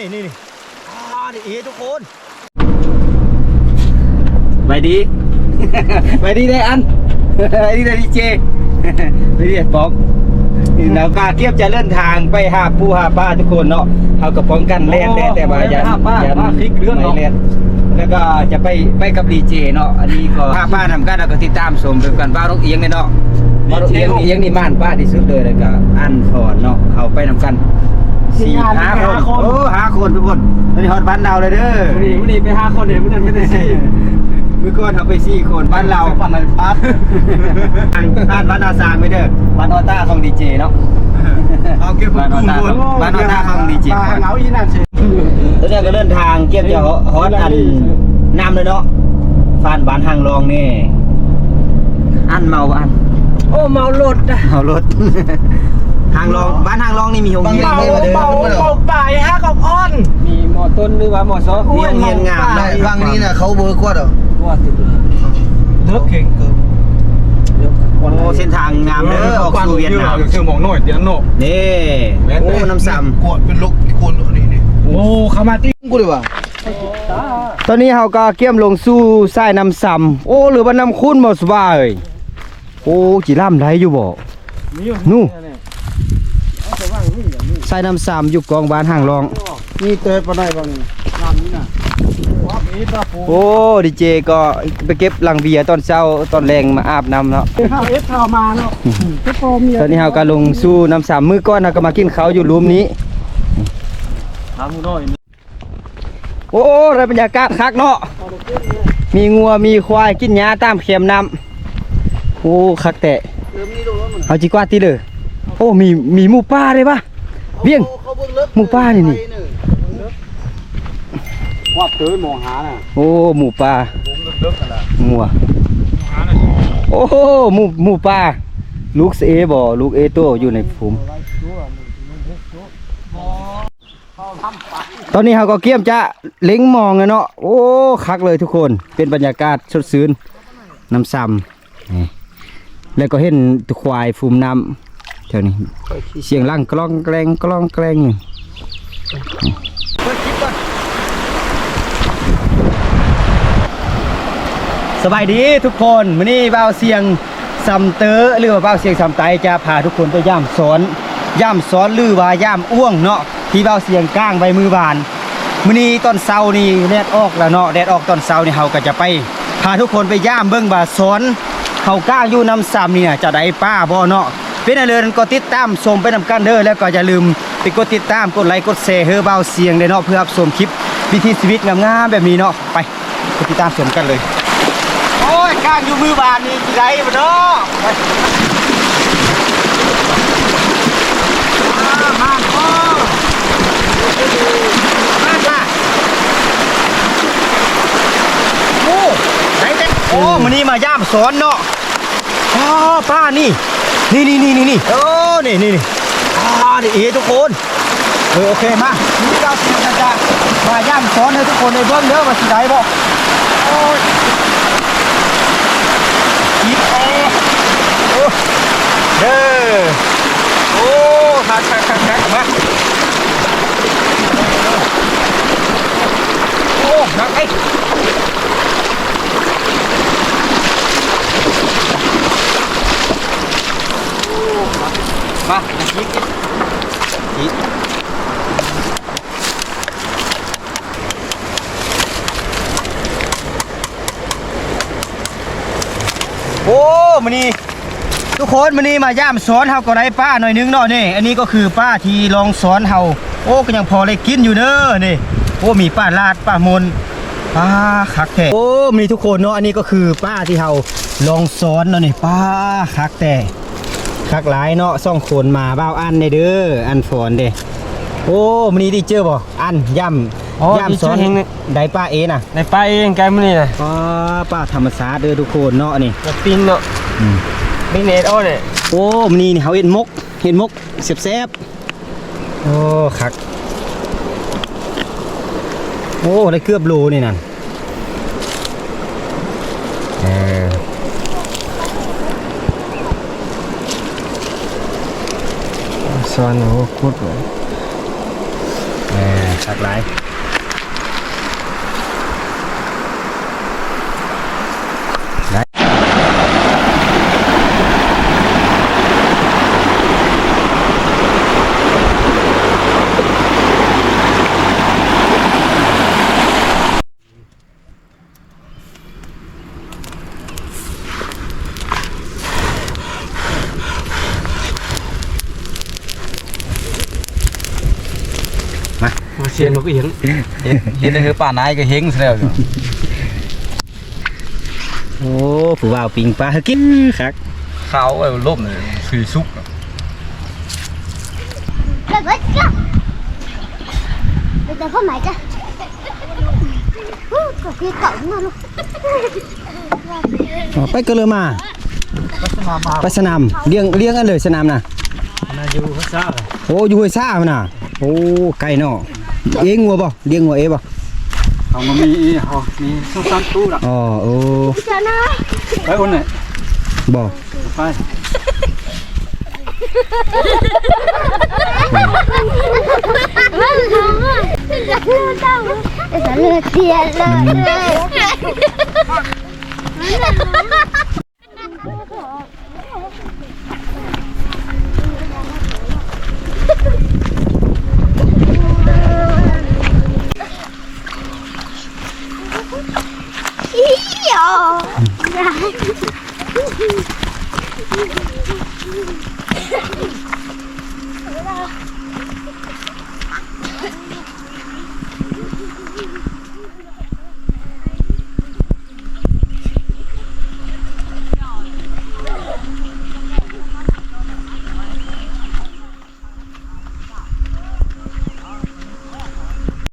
นี่นี่นี่อ่านี่เอทุกคนไปดี ไปดีได้อันไปดีได้ดีเจไปดีป๊อกแล้วก็เกียบจะเลื่อนทางไปหาปูหาป้าทุกคนเนาะเอากระป้องกันแล่นแต่แต่ว่าอย่าหาป้าอย่าป้าคลิกเรื่องเนาะไม่ล่นแล้วก็จะไปไปกับดีเจเนาะอันนี้ก็หาป้านำกันแล้วก็ติดตามชมเป็นกันบ้านนกเอียงเนี่ยเนาะบ้านนกเอียงเอียงนี่บ้านป้าที่สุดเลยแล้วก็อันถอนเนาะเขาไปนำกัน สี่ห้าคนโอ้ห้าคนทุกคนตอนนี้ฮอดบ้านเราเลยเด้อวันนี้วันนี้ไปห้าคนเดี๋ยววันนั้นไม่ได้สี่เมื่อก่อนทำไปสี่คนบ้านเราปั่นอะไรพัดบ้านบ้านบ้านนาซางไม่เด้อบ้านออต้าของดีเจเนาะเอาเก็บบ้านออต้าบ้านออต้าของดีเจปลาเหงาอีนั่นสิตอนนี้ก็เดินทางเกี่ยวจะฮอตอันน้ำเลยเนาะฟานบ้านหางรองนี่อันเมาอันโอ้เมารถอะเมารถ หางรองบ้านหางรองนี่มีโรงเรียนเมาไหมวะเด้อเมาเมาป่ายฮะกับอ้อนมีหมอต้นหรือว่าหมอซอมีโรงเรียนงามได้ฟังนี่นะเขาเบอร์กว่าเหรอว่าติดเลยเลิกเก่งเกินโอ้เส้นทางงามเด้อออกสู่เวียดนามเชื่อหมองหน่อยเดี๋ยวโน่นี่โอ้น้ำซ้ำกวดเป็นลกอีกคนนี่นี่โอ้ขามาติ้งกูเลยว่ะตอนนี้เราก็เกี่ยมลงสู่สายน้ำซ้ำโอ้หรือว่าน้ำคุ้นบ่สบายโอ้จีร่ำไรอยู่บ่นู่ สายน้ำซ้ำอยู่กองบ้านห่างรอง นี่เตยปะได้บ้างนี่โอ้ดีเจก็ไปเก็บลังเบียร์ตอนเช้าตอนแรงมาอาบน้ำเนาะข้าวเอฟข้าวมาเนาะก็พอมีตอนนี้เราก็ลงสู่น้ำซ้ำมือก้อนเราก็มากินข้าวอยู่หลุมนี้ถามหน่อยโอ้ได้บรรยากาศคักเนาะมีงัวมีควายกินหญ้าตามเข็มน้ำโอ้คักแต่เอาจีกว่าตีเลยโอ้มีมีหมูป่าเลยปะ เบี้ยงหมู่บ้านนี่นี่ว่าเตยมองหาน่ะโอ้หมูป่าหมัวโอ้โหหมูหมูป่าลูกเอบ่ลูกเอตัวอยู่ในภูมิตอนนี้เราก็เกี่ยมจะเล็งมองเลยเนาะโอ้คักเลยทุกคนเป็นบรรยากาศสดชื่นน้ำซ้ำนี่แล้วก็เห็นตะควายฟูมน้ำ แถวนี้ เสียงลั่งกล้องแกล้งกล้องแกล้งอยู่สบายดีทุกคนมื้อนี้บ่าวเสียงซัมเตอร์หรือว่าบ่าวเสียงซัมไตจะพาทุกคนไปย่ามสอนย่ามสอนหรือว่าย่ามอ้วงเนาะที่บ่าวเสียงก้างใบมือบานมื้อนี้ตอนเช้านี่แดดออกแล้วเนาะแดดออกตอนเช้านี่เฮาก็จะไปพาทุกคนไปย่ามเบิ่งว่าสอนเฮาก้างอยู่น้ำซ้ำเนี่ยจะได้ป้าบ่เนาะ เป็นอะไรนั้นก็ติดตามชมไปนำกันเด้อแล้วก็อย่าลืมไปกดติดตามกดไลค์กดแชร์เฮอเบาเสียงเด้อเนาะเพื่อรับชมคลิปวิถีชีวิตงามๆแบบนี้เนาะไปกดติดตามชมกันเลยโอ้ยก้างอยู่มือบานนี่สิได้บ่เนาะไปมาโอ้มาจ้ะโอ้ไหนเด็กโอ้มันนี่มาย่ามสอนเนาะอ๋อป้านี่ นี่นี่นี่นี่นี่โอ้นี่นี่นี่อ่านี่เอทุกคนเออโอเคมานี่เราสิจะจะมาย่ามสอนให้ทุกคนในเบื้องเด้อมาสิได้บ่โอ้ยยิบโอ้โอ้เด้อขาดขาดขาดขาดมาโอ้หนักไอ้ มายิกยิกโอ้มันนี่ทุกคนมันนี่มาย่ามสอนเฮาก็ได้ป้าหน่อยนึงเนาะนี่ อันนี้ก็คือป้าที่ลองสอนเฮาโอ้ก็ยังพอได้กินอยู่เด้อนี่โอ้มีป้าลาดป้ามนป้าคักแท้โอ้มีทุกคนเนาะอันนี้ก็คือป้าที่เฮาลองสอนเนาะนี่ป้าคักแต่ คักหลายเนาะซ่องโขนมาบ้าวอันในเด้ออันฝอนเด้โอ้มันนี้ได้เจอบ่อันย่ำอ๋อย่ำสอนดีเจอเฮงเนี่ยได้ป้าเอน่ะในไปเองไกลมื้อนี่น่ะป้าป้าธรรมศาสตร์เด้อทุกคนเนาะนี่กับปินเนาะอืมปินเนตอ้อเนี่ยโอ้มันนี้นี่เขาเห็นมกเห็นมกเสียบแซบๆโอ้คัก โอ้ได้เกือบโลนี่นั่นเออ สอนโอ้คุดเลยเออหลากหลาย มามาเสียนกก็เห็นเห็นเห็นได้คือป่านายก็เฮงซะแล้วอยู่โอ้ผู้บ่าวปิงปลากินคักข้าวไอ้ล่มนี่สีสุก Rồi bớt chứ Bây giờ có mày chứ Có khi cổng mà luôn อ๋อไปก็เลยมาไปสนามเลี้ยงเลี้ยงกันเลยสนามน่ะน่าอยู่เขาซ่าโอ้อยู่ห้วยซ่าพุ่นน่ะ โอ้ไก่เนาะเองงัวบ่เลี้ยงงัวเองบ่เอามามีเอามีสองสามตู้ละอ๋อโอ้ Cho nó ไปอ้นเนี่ยบ่ไป Bây giờ lừa tiền lừa 哎呦！